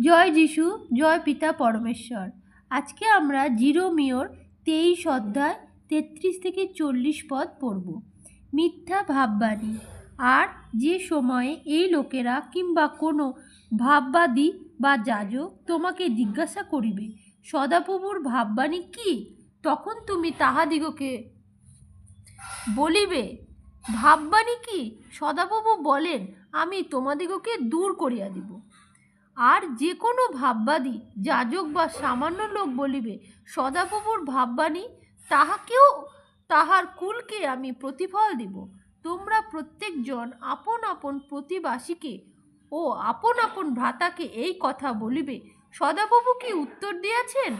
জয় যিশু, জয় পিতা পরমেশ্বর। আজকে আমরা জিরো মিওর তেইশ অধ্যায় তেত্রিশ থেকে চল্লিশ পদ পড়ব। মিথ্যা ভাববাণী আর যে সময়ে এই লোকেরা কিংবা কোনো ভাববাদী বা যাজক তোমাকে জিজ্ঞাসা করিবে, সদাপ্রভুর ভাববাণী কি? তখন তুমি তাহাদিগকে বলিবে, ভাববাণী কি? সদাপ্রভু বলেন, আমি তোমাদিগকে দূর করিয়া দিব। আর যে কোনো ভাববাদী, যাজক বা সামান্য লোক বলিবে, সদাপ্রভুর ভাববাণী তাহাকেও, তাহার কুলকে আমি প্রতিফল দিব। তোমরা প্রত্যেকজন আপন আপন প্রতিবাসীকে ও আপন আপন ভ্রাতাকে এই কথা বলিবে, সদাপ্রভু কি উত্তর দিয়াছেন?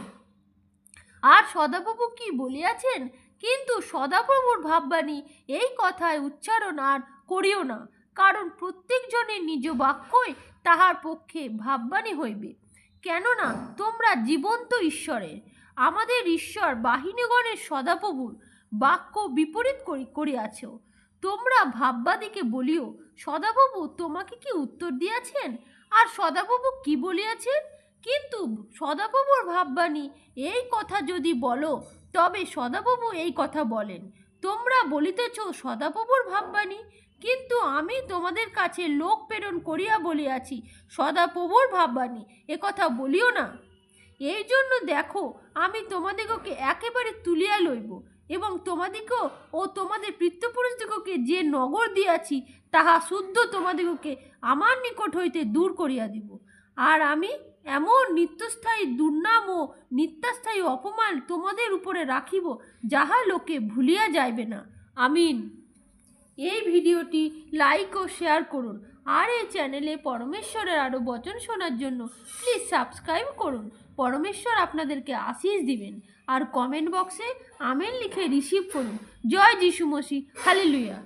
আর সদাপ্রভু কি বলিয়াছেন? কিন্তু সদাপ্রভুর ভাববাণী এই কথায় উচ্চারণ আর করিও না। কারণ প্রত্যেকজনের নিজ বাক্যই তাহার পক্ষে ভাববাণী হইবে। কেননা তোমরা জীবন্ত ঈশ্বরের, আমাদের ঈশ্বর বাহিনীগণের সদাপ্রভুর বাক্য বিপরীত করি করিয়াছ তোমরা ভাববাদীকে বলিও, সদাপ্রভু তোমাকে কি উত্তর দিয়াছেন? আর সদাপ্রভু কি বলিয়াছেন? কিন্তু সদাপ্রভুর ভাববাণী এই কথা যদি বলো, তবে সদাপ্রভু এই কথা বলেন। তোমরা বলিতেছ, সদাপ্রভুর ভাববাণী। কিন্তু আমি তোমাদের কাছে লোক প্রেরণ করিয়া বলিয়াছি, সদাপ্রভুর ভাববাণী। একথা বলিও না। এই জন্য দেখো, আমি তোমাদিগকে একেবারে তুলিয়া লইব এবং তোমাদিগও ও তোমাদের পিতৃপুরুষদিগকে যে নগর দিয়াছি, তাহা শুদ্ধ তোমাদিগকে আমার নিকট হইতে দূর করিয়া দিব। আর আমি এমন নিত্যস্থায়ী দুর্নাম ও নিত্যাস্থায়ী অপমান তোমাদের উপরে রাখিব, যাহা লোকে ভুলিয়া যাইবে না। আমিন। এই ভিডিওটি লাইক ও শেয়ার করুন আর এই চ্যানেলে পরমেশ্বরের আরও বচন শোনার জন্য প্লিজ সাবস্ক্রাইব করুন। পরমেশ্বর আপনাদেরকে আশিস দিবেন আর কমেন্ট বক্সে আমেন লিখে রিসিভ করুন। জয় যিশু মসি হালেলুয়া